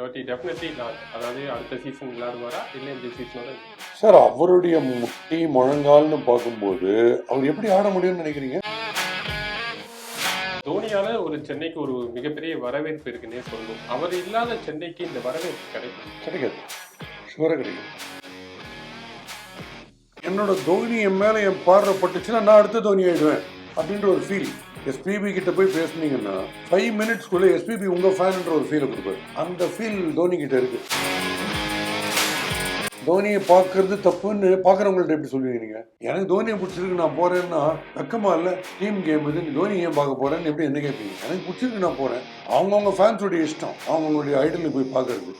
இந்த வாட்டி definitely not அதாவது அடுத்த சீசன் விளையாடுவாரா? இல்லை இந்த சீசனோட சார் அவருடைய முட்டி முழங்கால்னு பார்க்கும்போது அவர் எப்படி ஆட முடியும்னு நினைக்கிறீங்க? தோனியால ஒரு சென்னைக்கு ஒரு மிகப்பெரிய வரவேற்பு இருக்குன்னே சொல்லணும். அவர் இல்லாத சென்னைக்கு இந்த வரவேற்பு கிடைக்கும். கிடைக்காது. ஷுவராக கிடைக்கும் என்னோட தோனி என் மேலே என் பார்வை பட்டுச்சுன்னா நான் அடுத்த தோனி ஆயிடுவேன். அப்படின்ற ஒரு ஃபீல் எஸ்பிபி கிட்ட போய் பேசுனீங்கன்னா ஃபைவ் மினிட்ஸ்க்குள்ளே எஸ்பிபி உங்கள் ஃபேன்ன்ற ஒரு ஃபீலை கொடுப்பாரு. அந்த ஃபீல் தோனி கிட்ட இருக்கு. தோனியை பார்க்கறது தப்புன்னு பார்க்குறவங்கள்ட்ட எப்படி சொல்லுவீங்க நீங்கள் எனக்கு தோனியை பிடிச்சிருக்கு நான் போகிறேன்னா வெக்கமாக இல்லை டீம் கேம் இது நீ தோனி ஏன் பார்க்க போகிறேன்னு எப்படி என்ன கேட்பீங்க எனக்கு பிடிச்சிருக்கு நான் போகிறேன் அவங்கவுங்க ஃபேன்ஸோடைய இஷ்டம் அவங்களுடைய ஐடலுக்கு போய் பார்க்கறது.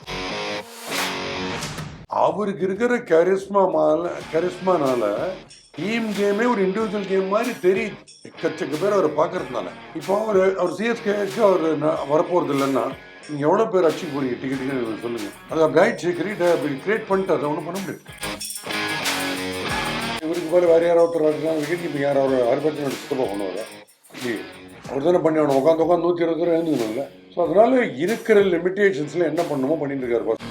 அவருக்கு இருக்கிற கரிஸ்மால கரிஸ்மானால டீம் கேமே ஒரு இண்டிவிஜுவல் கேம் மாதிரி தெரியுது எக்கச்சக்க பேர் அவரை பார்க்கறதுனால. இப்போ அவர் அவர் சிஎஸ்கேக்கு அவர் வரப்போகிறது இல்லைன்னா நீங்கள் எவ்வளோ பேர் அடிச்சு போறீங்க? டிக்கெட்டுக்கு சொல்லுங்கள் அது கைட் கிரியேட் கிரியேட் பண்ணிட்டு அதை ஒன்றும் பண்ண முடியாது. இவருக்கு போல வேறு யாராவது ஒருத்தர் விக்கெட் கீப்பிங் யார் அவர் ஹரிபர்ஷன் சுத்தமாக பண்ணுவார் அவர் தானே பண்ணி அவனை உட்காந்து உட்காந்து நூற்றி இருபது ரூபா எழுந்துக்கணும்ல ஸோ அதனால இருக்கிற லிமிட்டேஷன்ஸில் என்ன பண்ணணுமோ பண்ணிட்டு இருக்காரு பாஸ்.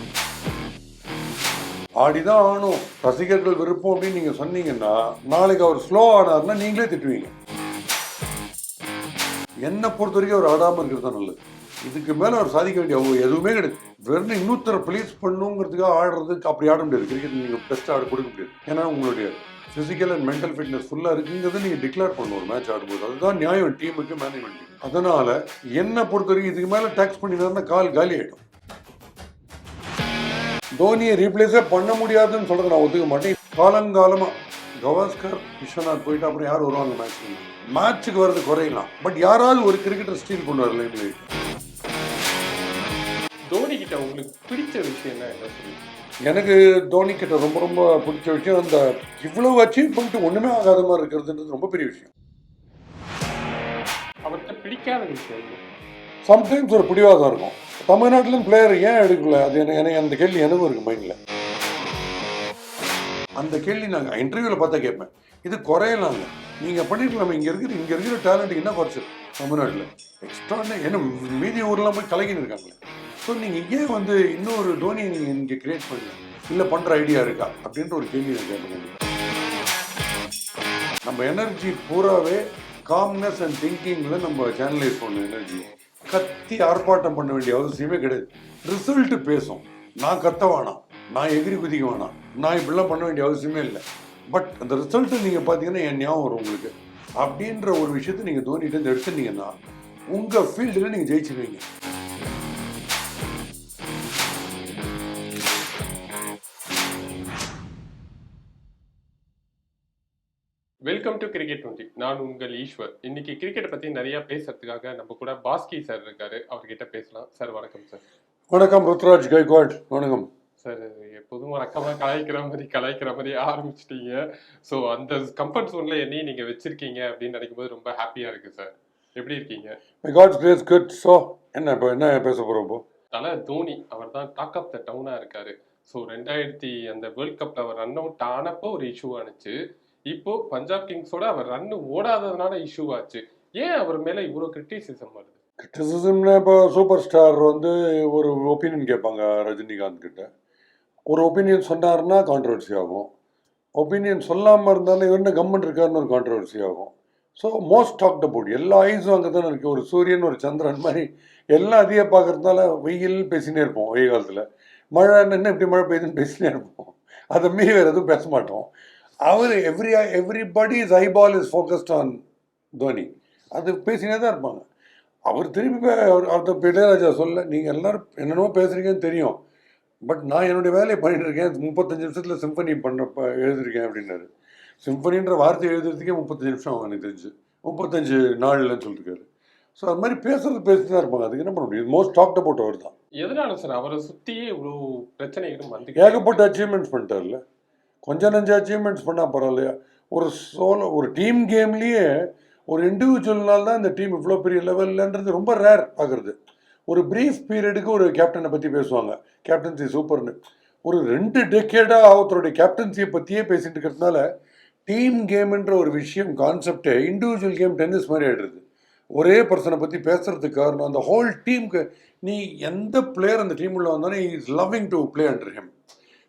ஆடிதான் ஆகணும். ரசிகர்கள் விருப்பம் அப்படின்னு நீங்க சொன்னீங்கன்னா நாளைக்கு அவர் ஸ்லோ ஆனார்னா நீங்களே திட்டுவீங்க. என்னை பொறுத்த வரைக்கும் அவர் ஆடாம இருக்கிறது தான் நல்லது. இதுக்கு மேல அவர் சாதிக்க வேண்டிய எதுவுமே கிடையாது. வெறும் இன்னொருத்தரை ப்ளீஸ் பண்ணுங்கிறதுக்காக ஆடுறதுக்கு அப்படி ஆட முடியாது. கிரிக்கெட் நீங்க பெஸ்ட் ஆட கொடுக்க முடியாது. ஏன்னா உங்களுடைய பிசிக்கல் அண்ட் மென்டல் ஃபிட்னஸ் ஃபுல்லாக இருக்குங்கிறத நீங்கள் டிக்ளேர் பண்ணணும். ஒரு மேட்ச் ஆடும்போது. அதுதான் நியாயம். டீமுக்கு மேனேஜ்மெண்ட் அதனால என்னை பொறுத்த வரைக்கும் இதுக்கு மேலே டேக்ஸ் பண்ணினாருன்னா கால் காலி ஆகிடும் தோனியை ரீப்ளேஸே பண்ண முடியாதுன்னு சொல்றதை நான் ஒத்துக்க மாட்டேன். காலங்காலமா கவாஸ்கர் விஸ்வநாத் போயிட்டு அப்புறம் யார் வருவாங்க மேட்ச் மேட்ச்சுக்கு வர்றது குறையலாம். பட் யாராவது ஒரு கிரிக்கெட்டர் ஸ்டீல் கொண்டு வரல லைம்லைட் தோனி கிட்ட உங்களுக்கு பிடிச்ச விஷயம் என்ன? சொல்லி? எனக்கு தோனி கிட்ட ரொம்ப ரொம்ப பிடிச்ச விஷயம் அந்த இவ்வளவு அச்சீவ் பண்ணிட்டு ஒண்ணுமே ஆகாத மாதிரி இருக்கிறதுன்றது ரொம்ப பெரிய விஷயம். அவர்கிட்ட பிடிக்காத விஷயம்? சம்டைம்ஸ் ஒரு பிடிவாதம் இருக்கும். தமிழ்நாட்டிலும் பிளேயர் ஏன் எடுக்கல? அது எனக்கு எனக்கு அந்த கேள்வி எனக்கும் இருக்கு மைண்டில் அந்த கேள்வி நாங்கள் இன்டர்வியூவில் பார்த்தா கேட்பேன். இது குறையலாங்க நீங்கள் பண்ணிருக்கலாம் இங்கே இருக்கிற இங்கே இருக்கிற டேலண்ட்டுக்கு என்ன குறைச்சு தமிழ்நாட்டில். எக்ஸ்ட்ரா ஏன்னா மீதி ஊர்லாம் போய் கலகின்னு இருக்காங்களே. ஸோ நீங்கள் ஏன் வந்து இன்னொரு தோனியை நீங்கள் இங்கே கிரியேட் பண்ணல? இல்லை பண்ணுற ஐடியா இருக்கா? அப்படின்ற ஒரு கேள்வி நான் கேட்பேன். நம்ம எனர்ஜி பூராவே காம்னஸ் அண்ட் திங்கிங்கில் நம்ம சேனலைஸ் பண்ணணும் எனர்ஜி கத்தி ஆர்ப்பாட்டம் பண்ண வேண்டிய அவசியமே கிடையாது. ரிசல்ட் பேசும். நான் கத்த வேணாம் நான் எகிரி குதிக்க வேணாம் நான் இப்படிலாம் பண்ண வேண்டிய அவசியமே இல்லை. பட் அந்த ரிசல்ட்டு நீங்கள் பார்த்தீங்கன்னா என் ஞாபகம் வரும் உங்களுக்கு. அப்படின்ற ஒரு விஷயத்தை நீங்கள் தோனிட்டு எடுத்துட்டீங்கன்னா உங்கள் ஃபீல்டில் நீங்கள் ஜெயிச்சிருவீங்க. வெல்கம் டு கிரிக்கெட் டுவெண்ட்டி நான் உங்கள் ஈஸ்வர். இன்னைக்கு கிரிக்கெட்டை பத்தி நிறைய பேசுறதுக்காக நம்ம கூட பாஸ்கி சார் இருக்காரு. அவர்கிட்ட பேசலாம். சார் வணக்கம் சார் வணக்கம் ருத்ராஜ் கைக்வாட் வணக்கம். சார் எப்போதும் வழக்கமா கலாய்க்கிற மாதிரி கலாய்க்கிற மாதிரி ஆரம்பிச்சிட்டீங்க. ஸோ அந்த கம்ஃபர்ட் ஜோன்ல என்னையும் நீங்க வச்சிருக்கீங்க அப்படின்னு நினைக்கும் போது ரொம்ப ஹாப்பியா இருக்கு சார் எப்படி இருக்கீங்க? My God's grace good so என்ன இப்போ என்ன பேச போகிறோம் இப்போ? தல தோனி அவர் தான் டாக் ஆஃப் த டவுனா இருக்காரு. ஸோ ரெண்டாயிரத்தி அந்த வேர்ல்ட் கப்ல அவர் ரன் அவுட் ஆனப்போ ஒரு இஷ்யூ ஆனுச்சு. இப்போ பஞ்சாப் கிங்ஸோட அவர் ரன் ஓடாததுனால இஷ்யூ ஆச்சு. ஏன் அவர் மேல இவ்வளவு கிரிட்டிசிசம் வருது? கிரிட்டிசிசம்னா இப்போ சூப்பர் ஸ்டார் வந்து ஒரு ஒப்பீனியன் கேட்பாங்க ரஜினிகாந்த் கிட்ட. ஒரு ஒப்பீனியன் சொன்னார்னா கான்ட்ரவர்சி ஆகும். ஒப்பீனியன் சொல்லாமல் இருந்தாலும் என்ன கவர்மெண்ட் இருக்காருன்னு ஒரு கான்ட்ரவர்சி ஆகும். ஸோ மோஸ்ட் டாக்ட் அபவுட் எல்லா ஐஸும் அங்கே தானே இருக்குது ஒரு சூரியன் ஒரு சந்திரன் மாதிரி எல்லாம் அதிக பார்க்கறதுனால வெயில் பேசினே இருப்போம் வெயில் காலத்தில். மழை என்ன இப்படி மழை பெய்யுதுன்னு பேசினே இருப்போம். அதை மீறி வேறு எதுவும் பேச மாட்டோம். அவர் every everybody is eyeball is focused on Dhoni அது பேசினே தான் இருப்பாங்க. அவர் திருப்பி போய் அவர் அவர் இளையராஜா சொல்ல நீங்கள் எல்லாரும் என்னென்னமோ பேசுகிறீங்கன்னு தெரியும். பட் நான் என்னுடைய வேலையை பண்ணிட்டு இருக்கேன். முப்பத்தஞ்சு நிமிஷத்தில் சிம்பனி பண்ண எழுதிருக்கேன் அப்படின்னாரு. சிம்பனின்ற வார்த்தை எழுதுறதுக்கே முப்பத்தஞ்சு நிமிஷம் ஆகும் எனக்கு தெரிஞ்சு. முப்பத்தஞ்சு நாள்லன்னு சொல்லியிருக்காரு ஸோ அது மாதிரி பேசுறது பேசிட்டு தான் இருப்பாங்க. அதுக்கு என்ன பண்ண முடியும்? மோஸ்ட் டாக்ட் அபவுட் அவர் தான் எதனால சார்? அவரை சுத்தியே இவ்வளவு பிரச்சனைகளும் வந்து ஏகப்பட்ட அச்சீவ்மெண்ட்ஸ் பண்ணிட்டார்ல. கொஞ்சம் நஞ்ச அச்சீவ்மெண்ட்ஸ் பண்ணால் பரவாயில்லையா? ஒரு சோலோ ஒரு டீம் கேம்லேயே ஒரு இண்டிவிஜுவல்னால தான் இந்த டீம் இவ்வளோ பெரிய லெவல்லன்றது ரொம்ப ரேர் ஆகுறது ஒரு ப்ரீஃப் பீரியடுக்கு ஒரு கேப்டனை பற்றி பேசுவாங்க. கேப்டன்சி சூப்பர்னு ஒரு ரெண்டு டெக்கேடாக ஒருத்தருடைய கேப்டன்சியை பற்றியே பேசிகிட்டு இருக்கிறதுனால டீம் கேம்ன்ற ஒரு விஷயம் கான்செப்டே இண்டிவிஜுவல் கேம் டென்னிஸ் மாதிரி ஆகிடுறது ஒரே பர்சனை பற்றி பேசுகிறதுக்கு காரணம் அந்த ஹோல் டீமுக்கு நீ எந்த பிளேயர் அந்த டீம் உள்ள வந்தாலும் is loving to play under him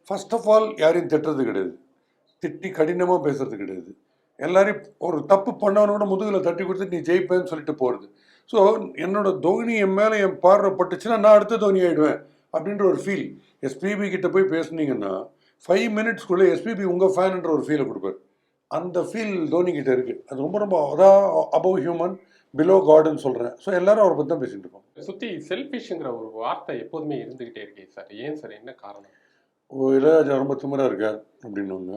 first of all யாரையும் திட்டுறது கிடையாது. திட்டி கடினமாக பேசுறது கிடையாது. எல்லாரையும் ஒரு தப்பு பண்ணவனோட முதுகில் தட்டி கொடுத்து நீ ஜெயிப்பேன்னு சொல்லிட்டு போகிறது ஸோ என்னோட தோனி என் மேலே என் பார்வை பட்டுச்சுன்னா நான் அடுத்த தோனி ஆகிடுவேன் அப்படின்ற ஒரு ஃபீல் எஸ்பிபி கிட்ட போய் பேசுனீங்கன்னா ஃபைவ் மினிட்ஸ்க்குள்ளே எஸ்பிபி உங்கள் ஃபேனுன்ற ஒரு ஃபீலை கொடுப்பார். அந்த ஃபீல் தோனி கிட்ட இருக்குது அது ரொம்ப ரொம்ப அதான் அபவ் ஹியூமன் பிலோ காடுன்னு சொல்கிறேன் ஸோ எல்லாரும் அவரை பற்றி தான் பேசிகிட்டு இருக்கோம் சுற்றி செல்ஃபிஷ்ங்கிற ஒரு வார்த்தை எப்போதுமே இருந்துக்கிட்டே இருக்கே சார். ஏன் சார்? என்ன காரணம்? ஓ இளையராஜா ரொம்ப திமிரா இருக்கார் அப்படின்னுவாங்க.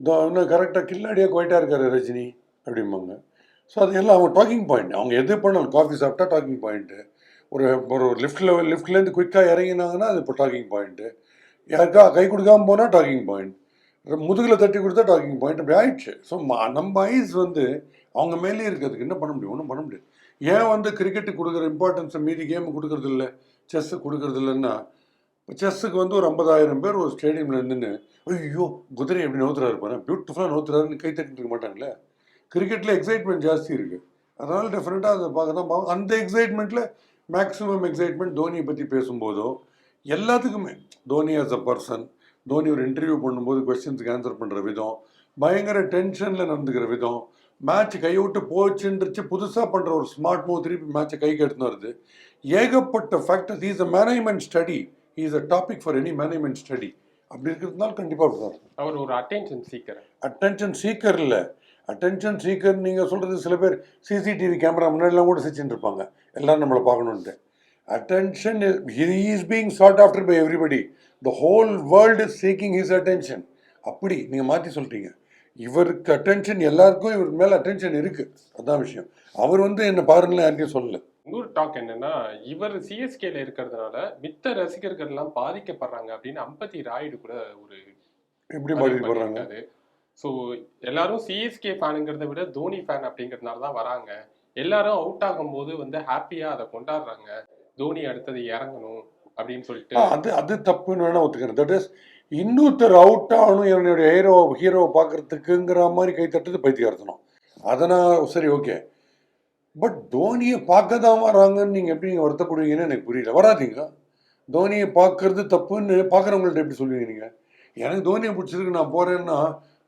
இதோ இன்னும் கரெக்டாக கில்லாடியாக குவைட்டாக இருக்காரு ரஜினி அப்படிம்பாங்க. ஸோ அது எல்லாம் அவங்க டாக்கிங் பாயிண்ட் அவங்க எது பண்ணாலும் காஃபி சாப்பிட்டா டாக்கிங் பாயிண்ட்டு ஒரு ஒரு லிஃப்ட்டில் லிஃப்ட்லேருந்து குயிக்காக இறங்கினாங்கன்னா அது இப்போ டாக்கிங் பாயிண்ட்டு யாருக்கா கை கொடுக்காம போனால் டாக்கிங் பாயிண்ட் முதுகில் தட்டி கொடுத்தா டாக்கிங் பாயிண்ட் அப்படி ஆயிடுச்சு. ஸோ நம்ம ஐஸ் வந்து அவங்க மேலேயே இருக்கிறதுக்கு என்ன பண்ண முடியும்? ஒன்றும் பண்ண முடியாது. ஏன் வந்து கிரிக்கெட்டுக்கு கொடுக்குற இம்பார்ட்டன்ஸை மீதி கேம் கொடுக்கறதில்ல? செஸ்ஸு கொடுக்கறது இல்லைன்னா செஸ்ஸுக்கு வந்து ஒரு ஐம்பதாயிரம் பேர் ஒரு ஸ்டேடியமில் நின்று ஐயோ குதிரை எப்படி நோத்துறாரு பாரு பியூட்டிஃபுல்லாக நோத்துறாருன்னு கை தட்டிட்டு இருக்க மாட்டாங்களே? கிரிக்கெட்டில் எக்ஸைட்மெண்ட் ஜாஸ்தி இருக்குது அதனால் டெஃபினட்டாக அதை பார்க்க தான் பார்க்க அந்த எக்ஸைட்மெண்ட்டில் மேக்ஸிமம் எக்ஸைட்மெண்ட் தோனியை பற்றி பேசும்போதோ எல்லாத்துக்குமே. Dhoni as a person Dhoni ஒரு இன்டர்வியூ பண்ணும்போது கொஸ்டின்ஸுக்கு ஆன்சர் பண்ணுற விதம் பயங்கர டென்ஷனில் நடந்துக்கிற விதம் மேட்ச் கைவிட்டு போச்சுன்றச்சு புதுசாக பண்ணுற ஒரு ஸ்மார்ட் மூவ் திருப்பி மேட்சை கைக்கு எடுத்துன்னு வருது. ஏகப்பட்ட factors is a management study is a topic for any management study அப்படி இருக்கிறதுனால கண்டிப்பாக அப்படி தான் இருக்கும். அவர் ஒரு அட்டென்ஷன் சீக்கர் அட்டென்ஷன் சீக்கர் இல்லை. அட்டென்ஷன் சீக்கர் நீங்கள் சொல்கிறது சில பேர் சிசிடிவி கேமரா முன்னாடிலாம் கூட சிரிச்சுட்டு இருப்பாங்க. எல்லாரும் நம்மளை பார்க்கணுன்ட்டு attention is being sought after by everybody the whole world is seeking his attention அப்படி நீங்கள் மாற்றி சொல்லிட்டீங்க இவருக்கு அட்டென்ஷன் எல்லாருக்கும் இவருக்கு மேலே அட்டென்ஷன் இருக்குது அதான் விஷயம். அவர் வந்து என்ன பாருங்களேன் யாருக்கையும் சொல்லல. இன்னொரு டாக் என்னன்னா இவர் சிஎஸ்கேல இருக்கிறதுனால மித்த ரசிகர்கள் எல்லாம் பாதிக்கப்படுறாங்க அப்படின்னு அம்பத்தி ராயுடு கூட ஒரு எப்படி மாற்றி போடுறாங்க ஸோ எல்லாரும் சிஎஸ்கே ஃபேனுங்கிறத விட தோனி ஃபேன் அப்படிங்கிறதுனால தான் வராங்க. எல்லாரும் அவுட் ஆகும்போது வந்து ஹாப்பியா அதை கொண்டாடுறாங்க. தோனி அடுத்தது இறங்கணும் அப்படின்னு சொல்லிட்டு. அது அது தப்புன்னு வேணா ஒத்துக்கிறேன். தட் இஸ் இன்னொருத்தர் அவுட் ஆகணும் என்னுடைய ஹீரோ ஹீரோவை பார்க்கறதுக்குங்கிற மாதிரி கை தட்டுறது பைத்தியார்த்தனம் அதை நான் சரி ஓகே பட் தோனியை பார்க்க தான் வராங்கன்னு நீங்கள் எப்படி நீங்கள் வருத்தப்படுவீங்கன்னு எனக்கு புரியல. வராதீங்க. தோனியை பார்க்கறது தப்புன்னு பார்க்குறவங்கள்ட்ட எப்படி சொல்லுவீங்க நீங்கள் எனக்கு தோனியை பிடிச்சிருக்கு நான் போகிறேன்னா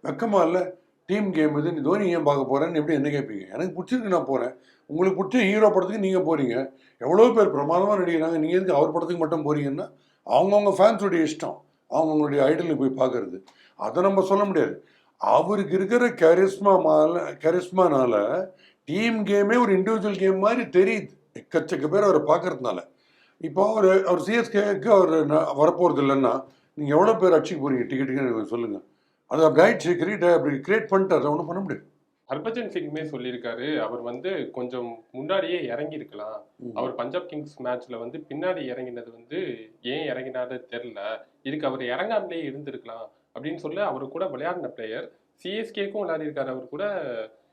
வெக்கமாக இல்லை. டீம் கேம் இது நீ தோனி ஏன் பார்க்க போகிறேன்னு எப்படி என்ன கேட்பீங்க எனக்கு பிடிச்சிருக்கு நான் போகிறேன் உங்களுக்கு பிடிச்ச ஹீரோ படத்துக்கு நீங்கள் போகிறீங்க எவ்வளோ பேர் பிரமாதமாக நடிக்கிறாங்க நீங்கள் எதுக்கு அவர் படத்துக்கு மட்டும் போகிறீங்கன்னா அவங்கவுங்க ஃபேன்ஸுடைய இஷ்டம். அவங்கவுங்களுடைய ஐடலுக்கு போய் பார்க்கறது. அதை நம்ம சொல்ல முடியாது. அவருக்கு இருக்கிற கரிஸ்மால கரிஸ்மானால டீம் கேமே ஒரு இண்டிவிஜுவல் கேம் மாதிரி தெரியுது. எக்கச்சக்க பேர் அவரை பார்க்கறதுனால. இப்போ அவர் அவர் சிஎஸ்கேக்கு அவர் வரப்போறது இல்லைன்னா நீங்கள் எவ்வளோ பேர் அடிச்சுக்க போறீங்க? டிக்கெட்டுக்கு சொல்லுங்கள் அது அப்படி ஆயிடுச்சு கிரியேட் அப்படி கிரியேட் பண்ணிட்டார். ஒன்றும் பண்ண முடியாது. ஹர்பஜன் சிங்குமே சொல்லியிருக்காரு. அவர் வந்து கொஞ்சம் முன்னாடியே இறங்கி இருக்கலாம் அவர் பஞ்சாப் கிங்ஸ் மேட்ச்ல வந்து பின்னாடி இறங்கினது வந்து ஏன் இறங்கினாரு தெரியல. இதுக்கு அவர் இறங்காமலே இருந்திருக்கலாம் அப்படின்னு சொல்லி அவர் கூட விளையாடின பிளேயர் சிஎஸ்கேக்கும் விளையாடி இருக்காரு அவர் கூட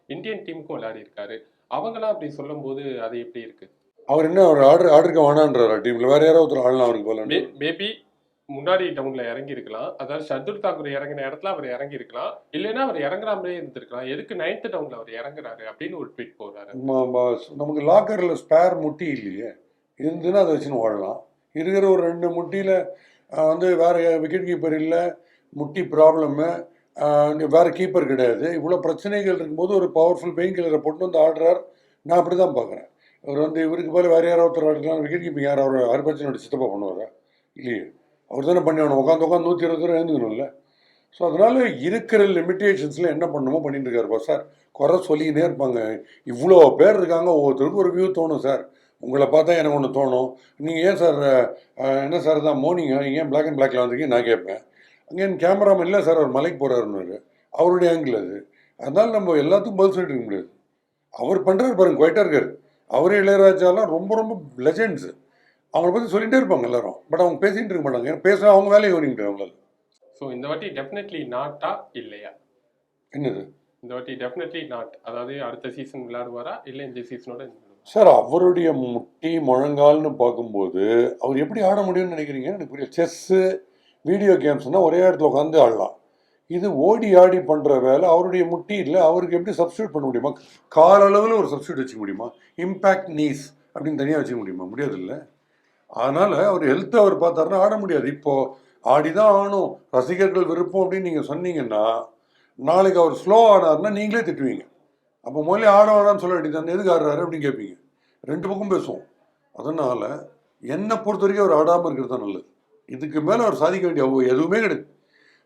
இந்தியன் டீமுக்கும் விளையாடி இருக்காரு அவங்களாம் அப்படி சொல்லும்போது அது எப்படி இருக்கு? அவர் என்ன அவர் ஆர்டர் ஆர்டருக்கு வேணான்றாரா டீமில்? வேற யாராவது ஒருத்தர் ஆடலாம் அவருக்கு போல மேபி முன்னாடி டவுன்ல இறங்கி இருக்கலாம் அதாவது ஷர்துல் தாக்கூர் இறங்கின இடத்துல அவர் இறங்கி இருக்கலாம் இல்லைன்னா அவர் இறங்குறாமலே இருந்திருக்கலாம். எதுக்கு நைன்த் டவுன்ல அவர் இறங்குறாரு அப்படின்னு ஒரு ட்வீட் ம- நமக்கு லாக்கரில் ஸ்பேர் முட்டி இல்லையே. இருந்துன்னா அதை வச்சுன்னு வாழலாம் இருக்கிற ஒரு ரெண்டு முட்டியில் வந்து வேற விக்கெட் கீப்பர் இல்லை முட்டி ப்ராப்ளமு வேறு கீப்பர் கிடையாது. இவ்வளோ பிரச்சனைகள் இருக்கும்போது ஒரு பவர்ஃபுல் பெயின் கில்லரை போட்டு வந்து ஆடுறார். நான் அப்படி தான் பார்க்குறேன். அவர் வந்து இவருக்கு போல வேறு யாராவது ஒருத்தர் ஆடுக்கலாம் விக்கெட் கீப்பிங் யார்? அவர் ஹர்பஜனோட சித்தப்பா பண்ணுவாரா. இல்லையே? அவர் தானே பண்ணி ஆகணும் உட்காந்து உட்காந்து நூற்றி இருபது ரூபா எழுந்துக்கணும்ல. ஸோ அதனால் இருக்கிற லிமிட்டேஷன்ஸில் என்ன பண்ணணுமோ பண்ணிட்டு இருக்காருப்பா சார் குறை சொல்லிக்கினே இருப்பாங்க. இவ்வளோ பேர் இருக்காங்க. ஒவ்வொருத்தருக்கும் ஒரு வியூ தோணும் சார். உங்களை பார்த்தா எனக்கு ஒன்று தோணும். நீங்கள் ஏன் சார் என்ன சார் தான் மோர்னிங் ஏன் பிளாக் அண்ட் பிளாக்ல வந்திருக்கீங்க நான் கேட்பேன். அங்கே என் கேமராமேன் இல்லை சார் அவர் மலைக்கு போகிறாருன்னு அவருடைய ஆங்கிள் அது. அதனால நம்ம எல்லாத்துக்கும் பதில் சொல்லிட்டு இருக்க முடியாது. அவர் பண்ணுறாரு பாருங்க குவைட்டாக இருக்காரு. அவரே இளையராஜாலாம் ரொம்ப ரொம்ப லெஜெண்ட்ஸு அவங்கள பற்றி சொல்லிகிட்டே இருப்பாங்க எல்லாரும். பட் அவங்க பேசிகிட்டு இருக்க மாட்டாங்க. ஏன்னா பேச அவங்க வேலையை கவனிக்கிட்டு அவங்களால. ஸோ இந்த வாட்டி டெஃபினெட்லி நாட்டா இல்லையா? என்னது? இந்த வாட்டி டெஃபினெட்லி நாட் அதாவது அடுத்த சீசன் விளையாடுவாரா? இல்லை இந்த சீசனோட சார் அவருடைய முட்டி முழங்கால்னு பார்க்கும்போது அவர் எப்படி ஆட முடியும்னு நினைக்கிறீங்க எனக்கு புரியல. செஸ்ஸு வீடியோ கேம்ஸ்னால் ஒரே இடத்துல உட்காந்து ஆடலாம். இது ஓடி ஆடி பண்ணுற வேலை அவருடைய முட்டி இல்லை அவருக்கு எப்படி சப்ஸ்டியூட் பண்ண முடியுமா? கால அளவில் ஒரு சப்ஸ்டியூட் வச்சுக்க முடியுமா? இம்பேக்ட் நீஸ் அப்படின்னு தனியாக வச்சுக்க முடியுமா? முடியாது இல்லை அதனால் அவர் ஹெல்த்தை அவர் பார்த்தாருன்னா ஆட முடியாது. இப்போ ஆடிதான் ஆகணும். ரசிகர்கள் விருப்பம் அப்படின்னு நீங்கள் சொன்னீங்கன்னா நாளைக்கு அவர் ஸ்லோ ஆனார்னா நீங்களே திட்டுவீங்க. அப்போ முதல்ல ஆட வேணாம்னு சொல்ல வேண்டியது எதுக்கு ஆடுறாரு அப்படின்னு கேட்பீங்க ரெண்டு பக்கம் பேசுவோம். அதனால் என்னை பொறுத்த வரைக்கும் அவர் ஆடாமல் இருக்கிறது தான் நல்லது. இதுக்கு மேலே அவர் சாதிக்க வேண்டிய எதுவுமே கிடையாது.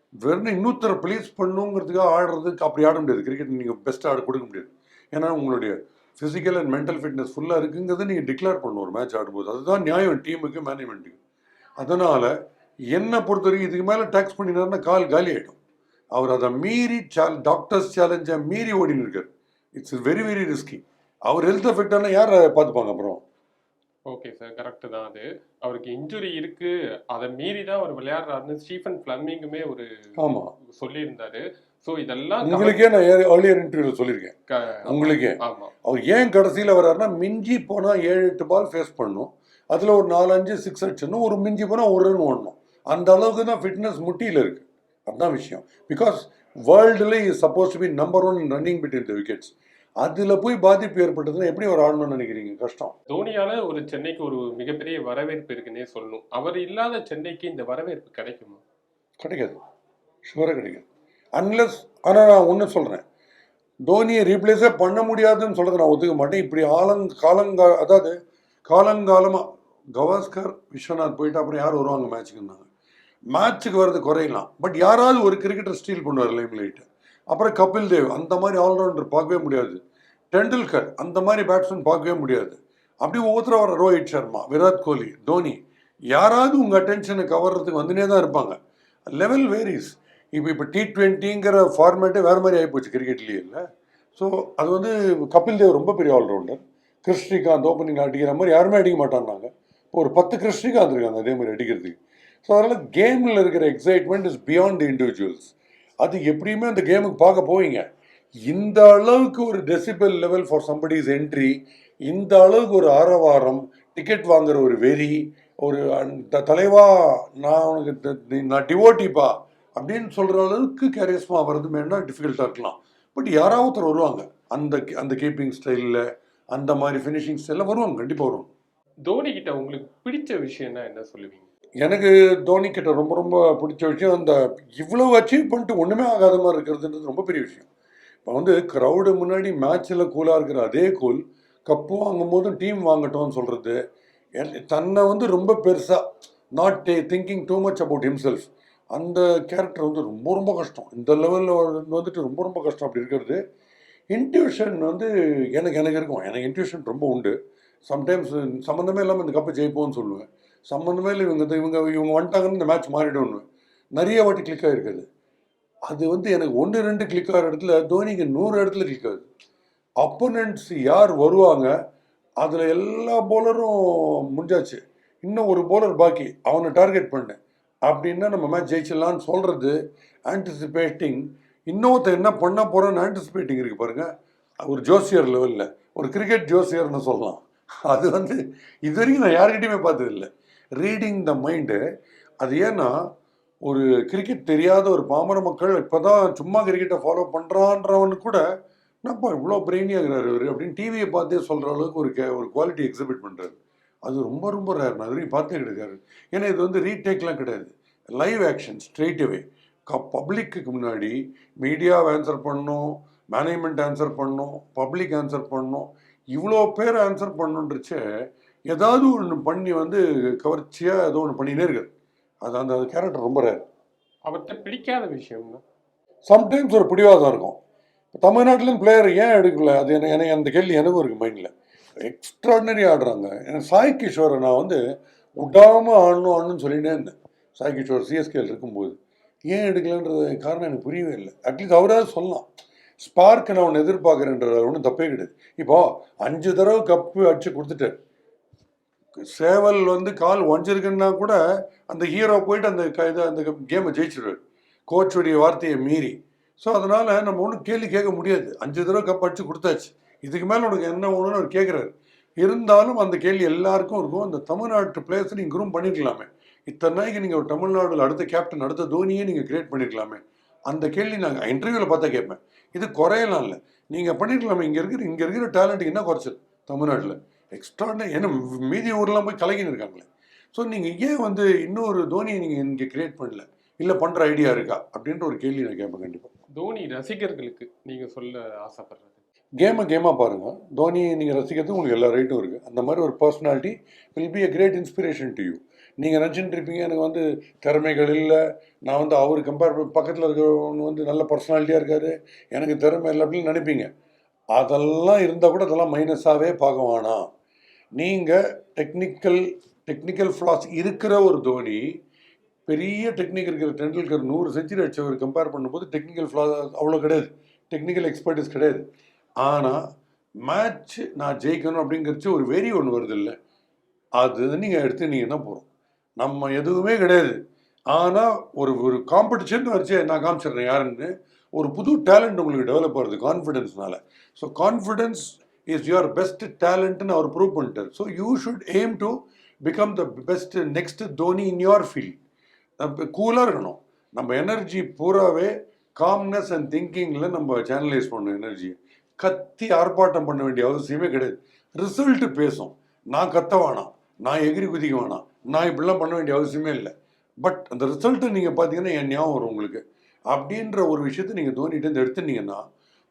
வெறும் இன்னொருத்தரை ப்ளீஸ் பண்ணுங்கிறதுக்காக ஆடுறதுக்கு அப்படி ஆட முடியாது. கிரிக்கெட் நீங்கள் பெஸ்ட் ஆட கொடுக்க முடியாது. ஏன்னா உங்களுடைய ஃபிசிக்கல் அண்ட் மென்டல் ஃபிட்னஸ் ஃபுல்லாக இருக்குங்கிறத நீங்கள் டிக்ளேர் பண்ணணும். ஒரு மேட்ச் ஆடும்போது. அதுதான் நியாயம். டீமுக்கு மேனேஜ்மெண்ட்டுக்கு அதனால் என்னை பொறுத்த வரைக்கும் இதுக்கு மேலே டேக்ஸ் பண்ணினார்னா கால் காலி ஆகிடும் அவர் அதை மீறி சால் டாக்டர்ஸ் சேலஞ்சை மீறி ஓடின்னு இருக்கார். இட்ஸ் வெரி வெரி ரிஸ்கி அவர் ஹெல்த் எஃபெக்ட் ஆனால் யார் பார்த்துப்பாங்க அப்புறம்? ஓகே சார் கரெக்ட் தான் அது. அவருக்கு இன்ஜுரி இருக்கு. அதை மீறி தான் அவர் விளையாடுறாருன்னு ஸ்டீஃபன் பிளம்மிங்குமே ஒரு ஆமாம் சொல்லியிருந்தாரு. ஸோ இதெல்லாம் உங்களுக்கே நான் ஏர்லியர் இன்டர்வியூவில் சொல்லியிருக்கேன். உங்களுக்கே. ஆமா. அவர் ஏன் கடைசியில் வர்றாருன்னா மிஞ்சி போனால் ஏழு எட்டு பால் ஃபேஸ் பண்ணும். அதில் ஒரு நாலு அஞ்சு சிக்ஸ் அடிச்சிடணும். ஒரு மிஞ்சி போனால் ஒரு ரன் ஓடணும். அந்த அளவுக்கு தான் ஃபிட்னஸ் முட்டியில் இருக்கு. அதுதான் விஷயம். Because வேர்ல்டுல is suppose to be number one running between the wickets அதில் போய் பாதிப்பு ஏற்பட்டதுன்னா எப்படி அவர் ஆடணும்னு நினைக்கிறீங்க? கஷ்டம். தோனியால ஒரு சென்னைக்கு ஒரு மிகப்பெரிய வரவேற்பு இருக்குன்னே சொல்லணும். அவர் இல்லாத சென்னைக்கு இந்த வரவேற்பு கிடைக்குமா? கிடைக்காது. ஷுவராக கிடைக்காது. அன்லஸ் ஆனால் நான் ஒன்று சொல்கிறேன் தோனியை ரீப்ளேஸே பண்ண முடியாதுன்னு சொல்கிறத நான் ஒத்துக்க மாட்டேன். இப்படி ஆலங் காலங்கா அதாவது காலங்காலமாக கவாஸ்கர் விஸ்வநாத் போயிட்டு அப்புறம் யார் வருவாங்க மேட்ச்சுக்குன்னாங்க மேட்ச்சுக்கு வர்றது குறையலாம். பட் யாராவது ஒரு கிரிக்கெட்டர் ஸ்டீல் பண்ணுவார் லைம் லைட்டு அப்புறம் கபில் தேவ் அந்த மாதிரி ஆல்ரவுண்டர் பார்க்கவே முடியாது. டெண்டுல்கர் அந்த மாதிரி பேட்ஸ்மேன் பார்க்கவே முடியாது. அப்படி ஒவ்வொருத்தரும் வர ரோஹித் சர்மா விராட் கோலி தோனி யாராவது உங்கள் அட்டென்ஷனை கவர்றதுக்கு வந்துனே தான் இருப்பாங்க. லெவல் வேரிஸ் இப்போ இப்போ டி ட்வெண்ட்டிங்கிற ஃபார்மேட்டே வேறு மாதிரி ஆகிப்போச்சு கிரிக்கெட்லேயே இல்லை. ஸோ அது வந்து கபில் தேவ் ரொம்ப பெரிய ஆல்ரவுண்டர் கிறிஸ் ஸ்ரீகாந்த் ஓப்பனிங் அடிக்கிற மாதிரி யாருமே அடிக்க மாட்டாங்க இப்போ ஒரு பத்து கிறிஸ் ஸ்ரீகாந்த் இருக்காங்க அதே மாதிரி அடிக்கிறதுக்கு. ஸோ அதனால் கேமில் இருக்கிற எக்ஸைட்மெண்ட் இஸ் பியாண்ட் இண்டிவிஜுவல்ஸ் அது எப்படியுமே அந்த கேமுக்கு பார்க்க போவீங்க. இந்த அளவுக்கு ஒரு decibel level for somebody's entry இந்த அளவுக்கு ஒரு ஆரவாரம் டிக்கெட் வாங்குற ஒரு வெறி ஒரு அந்த தலைவா நான் உனக்கு நான் டிவோட்டிப்பா அப்படின்னு சொல்கிற அளவுக்கு கேரியஸ்மா வர்றது வேணால் டிஃபிகல்ட்டாக இருக்கலாம். பட் யாராவது ஒருத்தர் வருவாங்க. அந்த அந்த கீப்பிங் ஸ்டைலில் அந்த மாதிரி ஃபினிஷிங் ஸ்டைலில் வருவாங்க. கண்டிப்பாக வருவாங்க. தோனி கிட்ட உங்களுக்கு பிடிச்ச விஷயம்னா என்ன சொல்லுவீங்க? எனக்கு தோனி கிட்ட ரொம்ப ரொம்ப பிடிச்ச விஷயம் அந்த இவ்வளவு அச்சீவ் பண்ணிட்டு ஒன்றுமே ஆகாத மாதிரி இருக்கிறதுன்றது ரொம்ப பெரிய விஷயம். இப்போ வந்து க்ரௌடு முன்னாடி மேட்ச்சில் கூலாக இருக்கிற அதே கூல் கப்பு வாங்கும் போதும் டீம் வாங்கட்டும்னு சொல்கிறது தன்னை வந்து ரொம்ப பெருசாக not the thinking too much about himself அந்த கேரக்டர் வந்து ரொம்ப ரொம்ப கஷ்டம். இந்த லெவலில் வந்துட்டு ரொம்ப ரொம்ப கஷ்டம் அப்படி இருக்கிறது. இன்ட்யூஷன் வந்து எனக்கு எனக்கு இருக்கும். எனக்கு இன்ட்யூஷன் ரொம்ப உண்டு. சம்டைம்ஸ் சம்மந்தமே இல்லாமல் இந்த கப்பை ஜெயிப்போம்னு சொல்லுவேன். சம்மந்தமே இல்லை இவங்க இவங்க இவங்க வந்துட்டாங்கன்னு இந்த மேட்ச் மாறிடும்னு. நிறைய வாட்டி கிளிக் ஆகிருக்குது அது வந்து எனக்கு ஒன்று ரெண்டு கிளிக் ஆகிற இடத்துல தோனிக்கு நூறு இடத்துல கிளிக் ஆகுது. அப்போனன்ட்ஸ் யார் வருவாங்க அதில் எல்லா போலரும் முடிஞ்சாச்சு. இன்னும் ஒரு போலர் பாக்கி அவனை டார்கெட் பண்ணு அப்படின்னா நம்ம மேட்ச் ஜெயிச்சிடலான்னு சொல்கிறது ஆன்டிசிபேட்டிங் இன்னொருத்த என்ன பண்ண போகிறான்னு ஆன்டிசிபேட்டிங் இருக்குது பாருங்கள் ஒரு ஜோசியர் லெவலில் ஒரு கிரிக்கெட் ஜோசியர்னு சொல்லலாம். அது வந்து இது வரைக்கும் நான் யார்கிட்டையுமே பார்த்ததில்லை. ரீடிங் த மைண்டு அது ஏன்னா ஒரு கிரிக்கெட் தெரியாத ஒரு பாமர மக்கள் இப்போ தான் சும்மா கிரிக்கெட்டை ஃபாலோ பண்ணுறான்றவனு கூட என்னப்பா இவ்வளோ பிரெயினியாகிறாரு இவர் அப்படின்னு டிவியை பார்த்தே சொல்கிற அளவுக்கு ஒரு கே ஒரு குவாலிட்டி எக்ஸிபிட் பண்ணுறாரு அது ரொம்ப ரொம்ப ரேர் நான் வரைக்கும் பார்த்தே கிடைக்காரு ஏன்னா இது வந்து ரீடேக்லாம் கிடையாது. லைவ் ஆக்ஷன் ஸ்ட்ரெயிட் அவே பப்ளிக்கு முன்னாடி மீடியாவை ஆன்சர் பண்ணணும் மேனேஜ்மெண்ட் ஆன்சர் பண்ணணும் பப்ளிக் ஆன்சர் பண்ணணும் இவ்வளோ பேர் ஆன்சர் பண்ணுன்றச்சே ஏதாவது ஒன்று பண்ணி வந்து கவர்ச்சியாக ஏதோ ஒன்று பண்ணினே இருக்காரு அது அந்த கேரக்டர் ரொம்ப ரேர் அவர்கிட்ட பிடிக்காத விஷயம்னா சம்டைம்ஸ் ஒரு பிடிவாதம் இருக்கும். தமிழ்நாட்டிலும் பிளேயர் ஏன் எடுக்கல? அது எனக்கு எனக்கு அந்த கேள்வி எனக்கும் இருக்குது மைண்டில் எக்ஸ்ட்ராடினரி ஆடுறாங்க. எனக்கு சாய் கிஷோரை நான் வந்து விடாமல் ஆடணும் ஆடணும்னு சொல்லிட்டே இருந்தேன். சாய் கிஷோர் சிஎஸ்கேல இருக்கும்போது. ஏன் எடுக்கலன்றது காரணம் எனக்கு புரியவே இல்லை. அட்லீஸ்ட் அவராவது சொல்லலாம். ஸ்பார்க் நான் ஒன்று எதிர்பார்க்குறேன்றது ஒன்றும் தப்பே கிடையாது. இப்போ அஞ்சு தடவை கப்பு அடிச்சு கொடுத்துட்டார் சேவல் வந்து கால் ஒஞ்சிருக்குன்னா கூட அந்த ஹீரோ போயிட்டு அந்த க- இதை அந்த கேமை ஜெயிச்சிடுவார் கோச்சுடைய வார்த்தையை மீறி. ஸோ அதனால் நம்ம ஒன்றும் கேள்வி கேட்க முடியாது. அஞ்சு தடவை கப் அடிச்சு கொடுத்தாச்சு. இதுக்கு மேலே உனக்கு என்ன ஒன்றுன்னு அவர் கேட்குறாரு. இருந்தாலும் அந்த கேள்வி எல்லாருக்கும் இருக்கும். அந்த தமிழ்நாட்டு பிளேயர்ஸை நீங்கள் குரூம் பண்ணிருக்கலாமே. இத்தனை நாளைக்கு நீங்கள் ஒரு தமிழ்நாடுல அடுத்த கேப்டன் அடுத்த தோனியே நீங்கள் கிரியேட் பண்ணிருக்கலாமே. அந்த கேள்வி நாங்கள் இன்டர்வியூவில் பார்த்தா கேட்பேன். இது குறையலாம் இல்லை. நீங்கள் பண்ணிருக்கலாமே. இங்கே இருக்கிற இங்கே இருக்கிற டேலண்ட் என்ன குறைச்சல்? தமிழ்நாட்டில். எக்ஸ்ட்ராடனரி ஏன்னா மீதி ஊர்லாம் போய் கலகின்னு இருக்காங்களே. ஸோ நீங்கள் ஏன் வந்து இன்னொரு தோனியை நீங்கள் இங்கே கிரியேட் பண்ணல? இல்லை பண்ணுற ஐடியா இருக்கா? அப்படின்ற ஒரு கேள்வி நான் கேட்பேன் கண்டிப்பாக தோனி ரசிகர்களுக்கு நீங்க சொல்ல ஆசைப்படுறது? கேமை கேமாக பாருங்கள் தோனியை நீங்கள் ரசிக்கிறதுக்கு உங்களுக்கு எல்லா ரைட்டும் இருக்குது அந்த மாதிரி ஒரு personality will be a great inspiration to you நீங்கள் நினச்சிட்டு இருப்பீங்க எனக்கு வந்து திறமைகள் இல்லை. நான் வந்து அவர் கம்பேர் பக்கத்தில் இருக்கிறவங்க வந்து நல்ல பர்சனாலிட்டியாக இருக்காரு. எனக்கு திறமை இல்லை அப்படின்னு நினைப்பீங்க. அதெல்லாம் இருந்தால் கூட அதெல்லாம் மைனஸாகவே பார்க்க வேணாம். நீங்கள் டெக்னிக்கல் டெக்னிக்கல் ஃப்ளாஸ் இருக்கிற ஒரு தோனி பெரிய டெக்னிக் இருக்கிற டெண்டுல்கர் நூறு செஞ்சுரி அடித்தவர் கம்பேர் பண்ணும்போது டெக்னிக்கல் ஃப்ளாஸ் அவ்வளோ கிடையாது. டெக்னிக்கல் எக்ஸ்பர்டிஸ் கிடையாது. ஆனால் மேட்ச் நான் ஜெயிக்கணும் அப்படிங்கிறச்சு ஒரு வெறி ஒன்று வருது இல்லை அது நீங்கள் எடுத்துனீங்கன்னா போகிறோம் நம்ம எதுவுமே கிடையாது. ஆனால் ஒரு ஒரு காம்படிஷன் வச்சு நான் காமிச்சிடுறேன் யாருன்னு. ஒரு புது டேலண்ட் உங்களுக்கு டெவலப் ஆகுது கான்ஃபிடென்ஸ்னால so confidence is your best டேலண்ட்னு அவர் ப்ரூவ் பண்ணிட்டார். So you should aim to become the best next Dhoni in your field நம்ம கூலாக இருக்கணும். நம்ம எனர்ஜி பூராவே காம்னஸ் அண்ட் திங்கிங்கில் நம்ம சேனலைஸ் பண்ணணும் எனர்ஜியை கத்தி ஆர்ப்பாட்டம் பண்ண வேண்டிய அவசியமே கிடையாது. ரிசல்ட் பேசும். நான் கத்த வேணாம் நான் எகிரி குதிக்க வேணாம் நான் இப்படிலாம் பண்ண வேண்டிய அவசியமே இல்லை. பட் அந்த ரிசல்ட்டு நீங்கள் பார்த்தீங்கன்னா என் ஞாபகம் வரும் உங்களுக்கு. அப்படின்ற ஒரு விஷயத்தை நீங்கள் தோனிட்டேருந்து எடுத்துட்டீங்கன்னா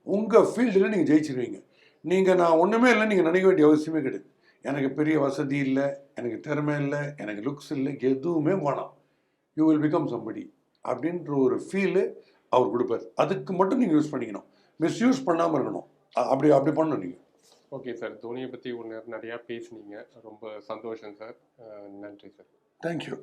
உங்கள் ஃபீல்டில் நீங்கள் ஜெயிச்சிருவீங்க. நீங்கள் நான் ஒன்றுமே இல்லை நீங்கள் நினைக்க வேண்டிய அவசியமே கிடையாது. எனக்கு பெரிய வசதி இல்லை எனக்கு திறமை இல்லை எனக்கு லுக்ஸ் இல்லை எதுவுமே வேணாம். யூ வில் பிகம் சம்படி அப்படின்ற ஒரு ஃபீலு அவர் கொடுப்பார். அதுக்கு மட்டும் நீங்கள் யூஸ் பண்ணிக்கணும். மிஸ்யூஸ் பண்ணாமல் இருக்கணும். அப்படி அப்படி பண்ணணும் நீங்கள் ஓகே சார் தோனியை பத்தி ஒன்று நிறையா பேசுனீங்க. ரொம்ப சந்தோஷம் சார் நன்றி சார் தேங்க்யூ